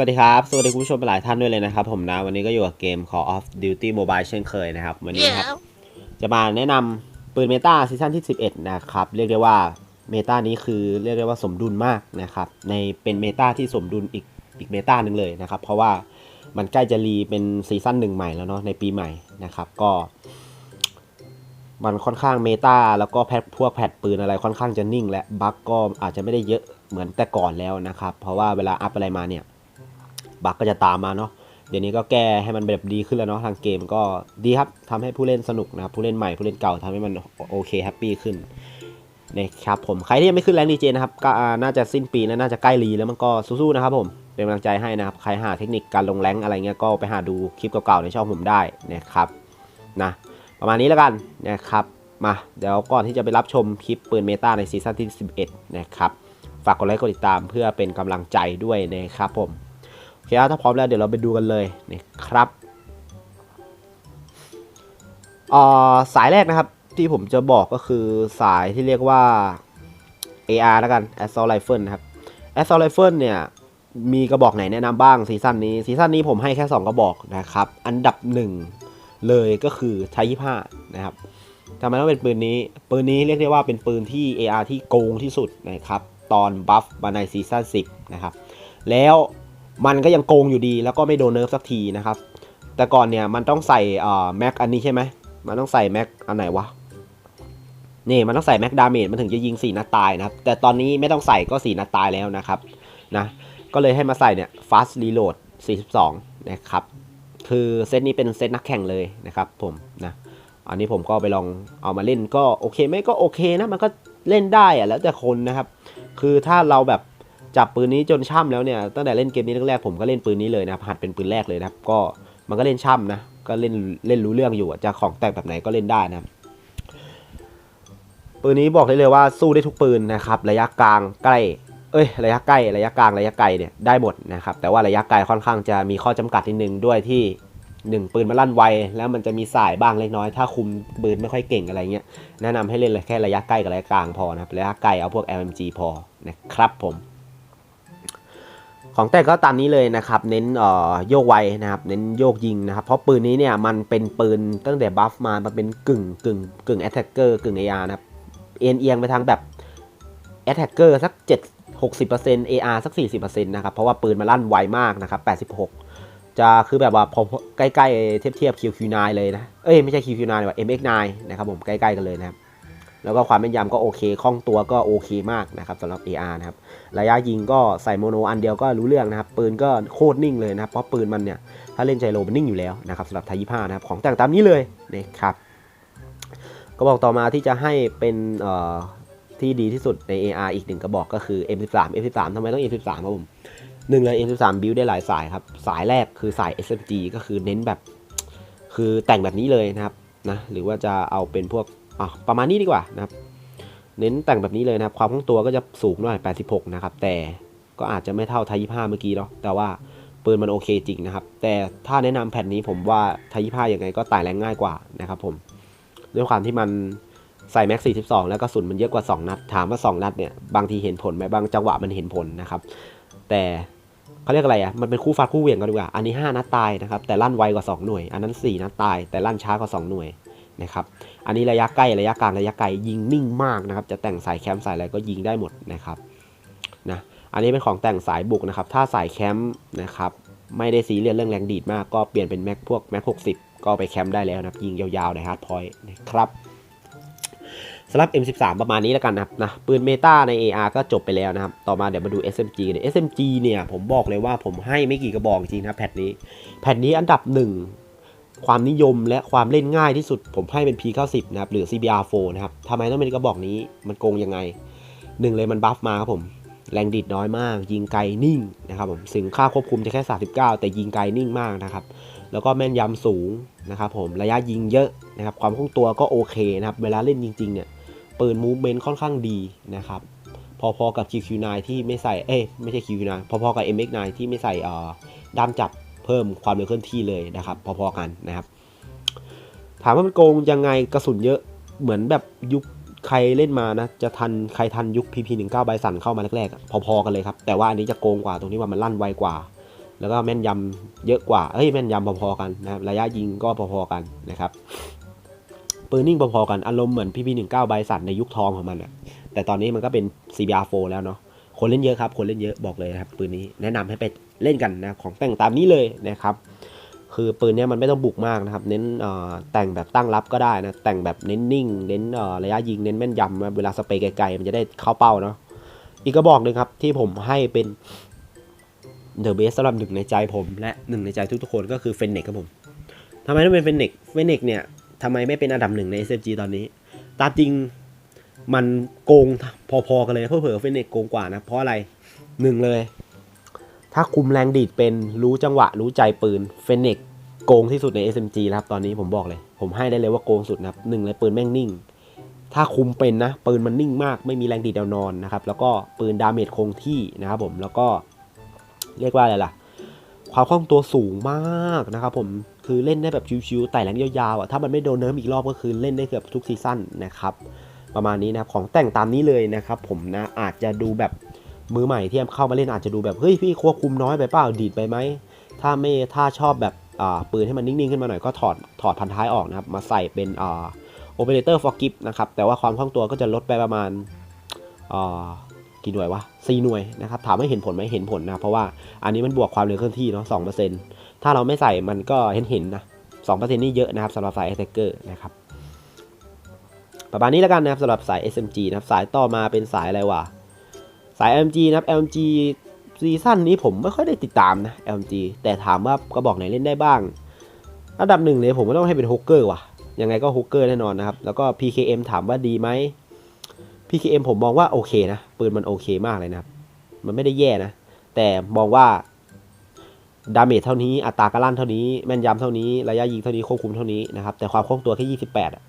วัสดีครับ สวัสดีคุณผู้ชมหลายท่านด้วยเลยนะครับ ผมนะ วันนี้ก็อยู่กับเกม Call of Duty Mobile เช่นเคยนะครับ วันนี้นะครับ จะมาแนะนำปืนเมตาซีซั่นที่ 11 นะครับ เรียกได้ว่าเมตานี้คือเรียกได้ว่าสมดุลมากนะครับ ในเป็นเมตาที่สมดุลอีกอีกเมตาหนึ่งเลยนะครับ เพราะว่ามันใกล้จะรีเป็นซีซั่นหนึ่งใหม่แล้วเนาะในปีใหม่นะครับ ก็ มันค่อนข้างเมตาแล้วก็แพทพวกแพทปืนอะไรค่อนข้างจะนิ่ง และบั๊กก็อาจจะไม่ได้เยอะเหมือนแต่ก่อนแล้วนะครับ เพราะว่าเวลาอัพอะไรมาเนี่ย บั๊กก็จะตามมาเนาะเดี๋ยวนี้ก็แก้ให้มันแบบดีขึ้นแล้วเนาะทางเกมก็ดีครับทำให้ผู้เล่นสนุกนะครับผู้เล่นใหม่ผู้เล่นเก่าทำให้มันโอเคแฮปปี้ขึ้นนะครับผมใครที่ยังไม่ขึ้นแรงดีเจนะครับก็น่าจะสิ้นปีแล้วน่าจะใกล้รีแล้วมันก็สู้ๆนะครับผมเป็นกำลังใจให้นะครับใครหาเทคนิคการลงแรงอะไรเงี้ยก็ไปหาดูคลิปเก่าๆในช่องผมได้นะครับนะประมาณนี้แล้วกันนะครับมาเดี๋ยวก่อนที่จะไปรับชมคลิปปืนเมตาในซีซั่นที่ 11 นะครับ ฝากกดไลค์กดติดตามเพื่อเป็นกำลังใจด้วยนะครับผม เคถ้าพร้อมแล้วเดี๋ยวเราไปดูกันเลยนะครับอ่อสายแรกนะครับที่ผมจะบอกก็คือสายที่เรียกว่า AR แล้วกัน Assault Rifle นะครับ Assault Rifle เนี่ยมีกระบอกไหนแนะนำบ้างซีซั่นนี้ซีซั่นนี้ผมให้แค่ 2 กระบอกนะครับ อันดับ 1 เลยก็คือไทย25นะครับทำไมต้องเป็นปืนนี้ ปืนนี้เรียกได้ว่าเป็นปืนที่ AR ที่โกงที่สุดนะครับ ตอนบัฟมาในซีซั่น10 นะครับ แล้ว มันก็ยังโกงอยู่ดีแล้วก็ไม่โดนเนิร์ฟสักทีนะครับ แต่ก่อนเนี่ยมันต้องใส่เอ่อแม็กอันนี้ใช่ไหมมันต้องใส่แม็กอันไหนวะนี่มันต้องใส่แม็กดาเมจมันถึงจะยิง4นัดตายนะครับ แต่ตอนนี้ไม่ต้องใส่ก็ 4 นัดตายแล้วนะครับนะก็เลยให้มาใส่เนี่ย fast reload 42 นะครับ คือเซตนี้เป็นเซตนักแข่งเลยนะครับผมนะอันนี้ผมก็ไปลองเอามาเล่นก็โอเคไหมก็โอเคนะ มันก็เล่นได้อะแล้วแต่คนนะครับ คือถ้าเราแบบ จับปืนนี้จนช่ำแล้วเนี่ยตั้งแต่เล่นเกมนี้แรกๆผมก็เล่นปืนนี้เลยนะครับหัดเป็นปืนแรกเลยนะครับก็มันก็เล่นช่ำนะก็เล่นเล่นรู้เรื่องอยู่จะของแต่งแบบไหนก็เล่นได้นะปืนนี้บอกได้เลยว่าสู้ได้ทุกปืนนะครับระยะกลางใกล้เอ้ยระยะใกล้ระยะกลางระยะไกลเนี่ยได้หมดนะครับแต่ว่าระยะไกลค่อนข้างจะมีข้อจำกัดนิดนึงด้วยที่หนึ่งปืนมันลั่นไวแล้วมันจะมีสายบ้างเล็กน้อย ถ้าคุมปืนไม่ค่อยเก่งอะไรเงี้ยแนะนำให้เล่นแค่ระยะใกล้กับระยะกลางพอนะครับระยะไกลเอาพวก LMG พอนะครับผม ของแต่ก็ตามนี้เลยนะครับ เน้นโยกไวนะครับ เน้นโยกยิงนะครับ เพราะปืนนี้เนี่ยมันเป็นปืนตั้งแต่บัฟมา มันเป็นกึ่งกึ่งกึ่งแอตแทกเกอร์กึ่ง AR นะครับ เอียงเอียงไปทางแบบแอตแทกเกอร์สัก 7 60% AR สัก 40%นะครับ เพราะว่าปืนมันลั่นไวมากนะครับ 86 จะคือแบบว่าพอใกล้ๆเทียบเทียบ QQ9 เลยนะ เอ้ยไม่ใช่ QQ9 ว่า MX9 นะครับผมใกล้ๆกันเลยนะครับ แล้วก็ความแม่นยำก็โอเคคล่องตัวก็โอเคมากนะครับสำหรับ AR นะครับระยะยิงก็ใส่โมโนอันเดียวก็รู้เรื่องนะครับปืนก็โคตรนิ่งเลยนะครับเพราะปืนมันเนี่ยถ้าเล่นไจโรมันนิ่งอยู่แล้วนะครับสำหรับไทย25นะครับของแต่งตามนี้เลยนะครับก็บอกต่อมาที่จะให้เป็นที่ดีที่สุดใน AR อีกหนึ่งกระบอกก็คือ M13 M13 ทำไมต้อง M13 ครับผมหนึ่งเลย M13 บิวได้หลายสายครับ สายแรกคือสาย SMG ก็คือเน้นแบบ คือแต่งแบบนี้เลยนะครับนะหรือว่าจะเอาเป็นพวก อะประมาณนี้ดีกว่านะครับ เน้นแต่งแบบนี้เลยนะครับ ความคล่องตัวก็จะสูงหน่อย 86 นะครับ แต่ก็อาจจะไม่เท่าไทย25เมื่อกี้เนาะแต่ว่าปืนมันโอเคจริงนะครับ แต่ถ้าแนะนำแผ่นนี้ผมว่าไทย25ยังไงก็ไต่แรงง่ายกว่านะครับผมด้วยความที่มันใส่แม็ก 42 แล้วกระสุนมันเยอะกว่า 2 นัด ถามว่า 2 นัดเนี่ย บางทีเห็นผลไหมบางจังหวะมันเห็นผลนะครับ แต่เขาเรียกอะไรอะ มันเป็นคู่ฟาดคู่เวียงกันดีกว่า อันนี้ 5 นัดตายนะครับ แต่ลั่นไวกว่า 2 หน่วย อันนั้น 4 นัดตาย แต่ลั่นช้ากว่า 2 หน่วยนะครับ อันนี้ระยะใกล้ระยะกลางระยะไกลยิงนิ่งมากนะครับ จะแต่งสายแคมป์สายอะไรก็ยิงได้หมดนะครับนะอันนี้เป็นของแต่งสายบุกนะครับ ถ้าสายแคมป์นะครับไม่ได้ซีเรียสเรื่องแรงดีดมากก็เปลี่ยนเป็นแม็กพวกแม็ก60ก็ไปแคมป์ได้แล้วนะครับยิงยาวๆในฮาร์ดพอยต์นะครับสำหรับ M13 ประมาณนี้แล้วกันนะครับนะปืนเมตาใน AR ก็จบไปแล้วนะครับ ต่อมาเดี๋ยวมาดู SMG เนี่ย SMG เนี่ยผมบอกเลยว่าผมให้ไม่กี่กระบอกจริงนะแพทนี้ แพทนี้อันดับหนึ่ง ความนิยมและความเล่นง่ายที่สุดผมให้เป็น P90 นะครับหรือ CBR4 นะครับทำไมต้องเป็นกระบอกนี้มันโกงยังไงหนึ่งเลยมันบัฟมาครับผม แรงดีดน้อยมาก ยิงไกลนิ่งนะครับผมสิงค่าควบคุมจะแค่ 39 แต่ยิงไกลนิ่งมากนะครับ แล้วก็แม่นยำสูงนะครับผมระยะยิงเยอะนะครับ ความคล่องตัวก็โอเคนะครับ เวลาเล่นจริง ๆ เนี่ยปืนมูฟเมนต์ค่อนข้างดีนะครับ พอๆกับ QQ9 ที่ไม่ใส่เอ้ยไม่ใช่ QQ9 พอๆกับ MX9 ที่ไม่ใส่เอ่อด้ามจับ เพิ่มความเร็วเคลื่อนที่เลยนะครับ พอๆกันนะครับ ถามว่ามันโกงยังไงกระสุนเยอะเหมือนแบบยุคใครเล่นมานะ จะทันใครทันยุค PP19 ไบสันเข้ามาแรกๆพอๆกันเลยครับ แต่ว่าอันนี้จะโกงกว่าตรงที่ว่ามันลั่นไวกว่า แล้วก็แม่นยำเยอะกว่าเฮ้ยแม่นยำพอๆกันนะครับระยะยิงก็พอๆกันนะครับปืนนิ่งพอๆกันอารมณ์เหมือนพีพีหนึ่งเก้าไบสันในยุคทองของมันอะแต่ตอนนี้มันก็เป็น CBR4 แล้วเนาะ คนเล่นเยอะครับ คนเล่นเยอะบอกเลยนะครับปืนนี้แนะนำให้ไปเล่นกันนะของแต่งตามนี้เลยนะครับ คือปืนเนี้ยมันไม่ต้องบุกมากนะครับ เน้นแต่งแบบตั้งรับก็ได้นะแต่งแบบเน้นนิ่งเน้นระยะยิงเน้นแม่นยำเวลาสเปรย์ไกลๆมันจะได้เข้าเป้าเนาะอีกกระบอกหนึ่งครับที่ผมให้เป็นเดอะเบสสำหรับหนึ่งในใจผม และหนึ่งในใจทุกๆคนก็คือเฟนเน็กครับผมทำไมต้องเป็นเฟนเน็กเฟนเน็กเนี่ยทำไมไม่เป็นอันดับหนึ่งใน SFG ตอนนี้ ตามจริง มันโกงพอๆกันเลยเพื่อเผื่อเฟนเนกโกงกว่านะ เพราะอะไรหนึ่งเลย ถ้าคุมแรงดีดเป็นรู้จังหวะรู้ใจปืนเฟนเนกโกงที่สุดใน SMG แล้วครับตอนนี้ผมบอกเลย ผมให้ได้เลยว่าโกงสุดนะครับหนึ่งเลยปืนแม่งนิ่ง ถ้าคุมเป็นนะ ปืนมันนิ่งมาก ไม่มีแรงดีดแนวนอนนะครับ แล้วก็ปืนดาเมจคงที่นะครับผมแล้วก็เรียกว่าอะไรล่ะ ความคล่องตัวสูงมากนะครับผมคือเล่นได้แบบชิวๆไต่แรงยาวๆอะถ้ามันไม่โดนเนิร์ฟอีกรอบก็คือเล่นได้เกือบทุกซีซั่นนะครับ ประมาณนี้นะครับของแต่งตามนี้เลยนะครับผมนะอาจจะดูแบบมือใหม่ที่เข้ามาเล่นอาจจะดูแบบเฮ้ยพี่ควบคุมน้อยไปเปล่าดีดไปไหมถ้าไม่ถ้าชอบแบบปืนให้มันนิ่งๆขึ้นมาหน่อยก็ถอดถอดพันท้ายออกนะครับมาใส่เป็นโอเปอเรเตอร์ฟอร์กิฟนะครับแต่ว่าความคล่องตัวก็จะลดไปประมาณกี่หน่วยวะสี่หน่วยนะครับถามว่าเห็นผลไหมเห็นผลนะเพราะว่าอันนี้มันบวกความเร็วเคลื่อนที่เนาะสองเปอร์เซ็นต์ถ้าเราไม่ใส่มันก็เห็นเห็นนะสองเปอร์เซ็นต์นี่เยอะนะครับสำหรับสาย attacker นะครับ ประมาณนี้แล้วกันนะครับสำหรับสาย SMG นะครับสายต่อมาเป็นสายอะไรวะสาย LMG นะครับ LMG ซีซั่นนี้ผมไม่ค่อยได้ติดตามนะ LMG แต่ถามว่ากระบอกไหนเล่นได้บ้างอันดับหนึ่งเลยผมก็ต้องให้เป็นฮกเกอร์ว่ะยังไงก็ฮกเกอร์แน่นอนนะครับ แล้วก็ PKM ถามว่าดีไหม PKM ผมมองว่าโอเคนะ ปืนมันโอเคมากเลยนะครับ มันไม่ได้แย่นะ แต่มองว่าดาเมจเท่านี้ อัตราการลั่นเท่านี้ แม่นยำเท่านี้ ระยะยิงเท่านี้ ควบคุมเท่านี้นะครับ แต่ความคล่องตัวแค่ 28อะ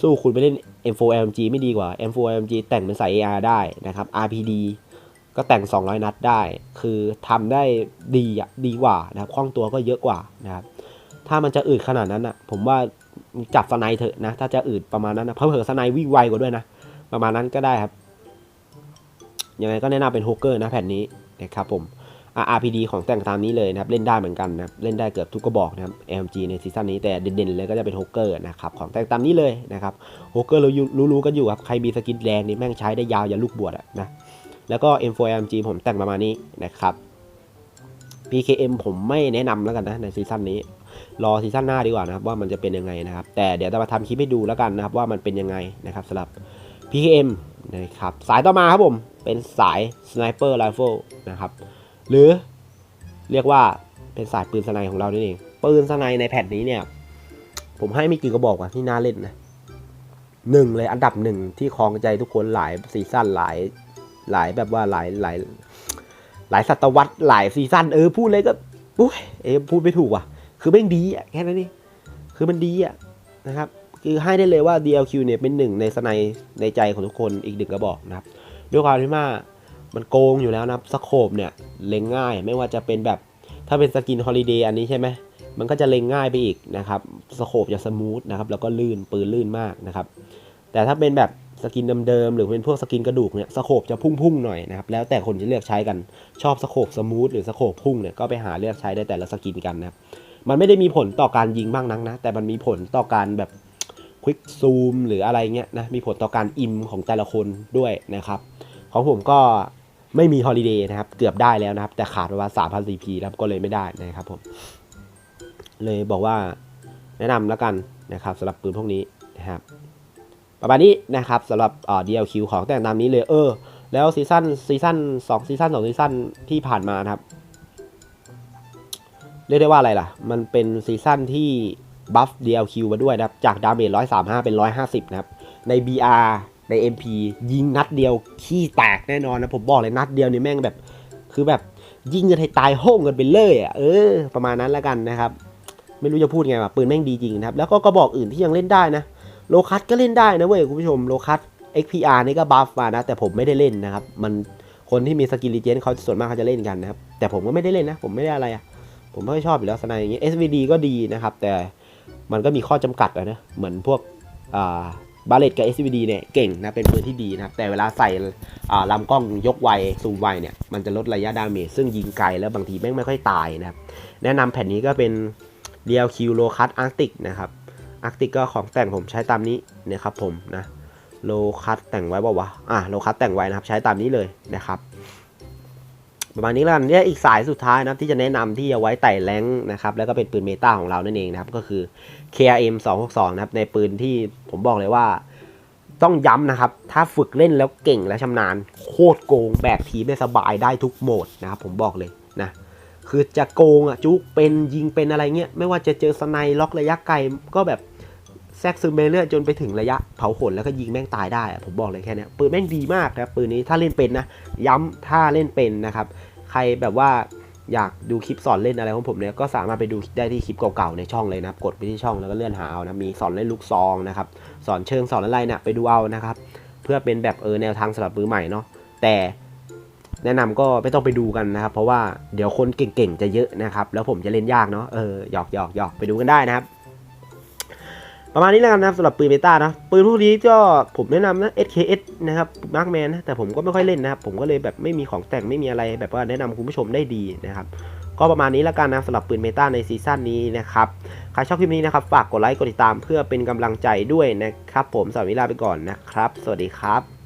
สู้คุณไปเล่น M4 LMG ไม่ดีกว่า M4 LMG แต่งเป็นสาย AR ได้นะครับ RPD ก็แต่ง 200 นัดได้ คือทำได้ดีอะดีกว่านะครับคล่องตัวก็เยอะกว่านะครับ ถ้ามันจะอืดขนาดนั้นอะ ผมว่าจับสไนเถอะนะ ถ้าจะอืดประมาณนั้นนะเพราะเผื่อสไนวิ่งไวกว่าด้วยนะ ประมาณนั้นก็ได้ครับ ยังไงก็แนะนำเป็นโฮกเกอร์นะแผ่นนี้นะครับผม RPD ของแต่งตามนี้เลยนะครับ เล่นได้เหมือนกันนะครับ เล่นได้เกือบทุกกระบอกนะครับ LMG ในซีซั่นนี้แต่เด่นๆเลยก็จะเป็นโฮกเกอร์นะครับของแต่งตามนี้เลยนะครับโฮกเกอร์เรารู้รู้ๆกันอยู่ครับ ใครมีสกินแรงนี่แม่งใช้ได้ยาวอย่าลูกบวชอะนะ แล้วก็ M4MG ผมแต่งประมาณนี้นะครับ PKM ผมไม่แนะนำแล้วกันนะในซีซั่นนี้ รอซีซั่นหน้าดีกว่านะครับว่ามันจะเป็นยังไงนะครับ แต่เดี๋ยวจะมาทำคลิปให้ดูแล้วกันนะครับว่ามันเป็นยังไงนะครับสำหรับ PKM นะครับสายต่อมาครับผมเป็นสาย Sniper Rifle นะครับ หรือเรียกว่าเป็นสายปืนสไนของเรานี่เองปืนสไนในแผ่นนี้เนี่ย ผมให้ไม่กี่กระบอกว่าที่น่าเล่นนะหนึ่งเลยอันดับหนึ่งที่ครองใจทุกคนหลายซีซั่นหลายหลายแบบว่าหลายหลายหลายศตวรรษหลายซีซั่นเออพูดเลยก็อุ้ยเอยพูดไม่ถูกว่ะ คือแม่งดีอะแค่นั้นนี่คือมันดีอะนะครับคือให้ได้เลยว่า DLQ เนี่ยเป็นหนึ่งในสไนในใจของทุกคนอีกหนึ่งกระบอกนะครับด้วยความที่ว่า มันโกงอยู่แล้วนะสโคปเนี่ยเล็งง่ายไม่ว่าจะเป็นแบบถ้าเป็นสกินฮอลิเดย์อันนี้ใช่ไหมมันก็จะเล็งง่ายไปอีกนะครับสโคปจะสมูทนะครับแล้วก็ลื่นปืนลื่นมากนะครับ แต่ถ้าเป็นแบบสกินเดิมๆหรือเป็นพวกสกินกระดูกเนี่ยสโคปจะพุ่งๆหน่อยนะครับแล้วแต่คนจะเลือกใช้กันชอบสโคปสมูทหรือสโคปพุ่งเนี่ยก็ไปหาเลือกใช้ได้แต่ละสกินกันนะครับมันไม่ได้มีผลต่อการยิงบ้างนักนะ แต่มันมีผลต่อการแบบควิกซูมหรืออะไรเงี้ยนะมีผลต่อการอิมของแต่ละคนด้วยนะครับ ของผมก็ ไม่มีฮอลิเดย์นะครับ เกือบได้แล้วนะครับ แต่ขาดประมาณ3,000 CP นะครับก็เลยไม่ได้นะครับผม เลยบอกว่าแนะนำแล้วกันนะครับสำหรับปืนพวกนี้นะครับ ประมาณนี้นะครับสำหรับเอ่อ DLQ ของแต่งตามนี้เลยเออ แล้วซีซั่นซีซั่นสองซีซั่นสองซีซั่นที่ผ่านมานะครับเรียกได้ว่าอะไรล่ะ มันเป็นซีซั่นที่บัฟ DLQ มาด้วยนะครับ จากดาเมจ135 เป็น 150 นะครับ ใน BR ใน MP ยิงนัดเดียวขี้แตกแน่นอนนะผมบอกเลยนัดเดียวนี่แม่งแบบ คือแบบยิงกันให้ตายโห้งกันไปเลยอะเออ ประมาณนั้นแล้วกันนะครับไม่รู้จะพูดไงว่ะปืนแม่งดีจริงนะครับ แล้วก็กระบอกอื่นที่ยังเล่นได้นะโลคัสก็เล่นได้นะเว้ยคุณผู้ชมโลคัส XPR นี่ก็บัฟมานะ แต่ผมไม่ได้เล่นนะครับ มันคนที่มีสกิลลีเจนเขาส่วนมากเขาจะเล่นกันนะครับ แต่ผมก็ไม่ได้เล่นนะ ผมไม่ได้อะไรอะผมไม่ค่อยชอบอยู่แล้วสไนอย่างเงี้ย SVD ก็ดีนะครับ แต่มันก็มีข้อจำกัดอะนะเหมือนพวกอ่า บาเลตกับ SVD เนี่ยเก่งนะเป็นปืนที่ดีนะครับแต่เวลาใส่ลำกล้องยกไวซูมไวเนี่ยมันจะลดระยะดาเมจซึ่งยิงไกลแล้วบางทีแม่งไม่ค่อยตายนะครับแนะนำแผ่นนี้ก็เป็น DLQ Low Cut Arctic นะครับ Arctic ก็ของแต่งผมใช้ตามนี้นะครับผมนะโลคัตแต่งไว้บอกว่าวะอะโลคัตแต่งไว้นะครับใช้ตามนี้เลยนะครับ ประมาณนี้แล้วกันเนี่ยอีกสายสุดท้ายนะที่จะแนะนำที่เอาไว้ไต่แรงนะครับแล้วก็เป็นปืนเมตาของเรานั่นเองนะครับก็คือ KRM 262นะครับในปืนที่ผมบอกเลยว่าต้องย้ำนะครับ ถ้าฝึกเล่นแล้วเก่งและชำนาญ โคตรโกงแบกทีมได้สบายได้ทุกโหมดนะครับผมบอกเลยนะ คือจะโกงอะจุกเป็นยิงเป็นอะไรเงี้ย ไม่ว่าจะเจอสไนล็อกระยะไกลก็แบบ แซกซึมไปเรื่อยจนไปถึงระยะเผาขนแล้วก็ยิงแม่งตายได้อะผมบอกเลยแค่นี้ปืนแม่งดีมากครับปืนนี้ถ้าเล่นเป็นนะ ย้ำถ้าเล่นเป็นนะครับ ใครแบบว่าอยากดูคลิปสอนเล่นอะไรของผมเนี่ยก็สามารถไปดูได้ที่คลิปเก่าๆในช่องเลยนะกดไปที่ช่องแล้วก็เลื่อนหาเอานะมีสอนเล่นลูกซองนะครับสอนเชิงสอนอะไรเนี่ยไปดูเอานะครับ เพื่อเป็นแบบเออแนวทางสำหรับมือใหม่เนาะแต่แนะนำก็ไม่ต้องไปดูกันนะครับ เพราะว่าเดี๋ยวคนเก่งๆจะเยอะนะครับ แล้วผมจะเล่นยากเนาะเออหยอกหยอกหยอกไปดูกันได้นะครับ ประมาณนี้แล้วกันนะครับสำหรับปืนเบต้านะปืนพวกนี้ก็ผมแนะนำนะ SKS นะครับมาร์กแมนนะแต่ผมก็ไม่ค่อยเล่นนะครับ ผมก็เลยแบบไม่มีของแต่งไม่มีอะไรแบบว่าแนะนำคุณผู้ชมได้ดีนะครับ ก็ประมาณนี้แล้วกันนะสำหรับปืนเมตาในซีซั่นนี้นะครับ ใครชอบคลิปนี้นะครับ ฝากกดไลค์กดติดตามเพื่อเป็นกำลังใจด้วยนะครับ ผมสวัสดีลาไปก่อนนะครับ สวัสดีครับ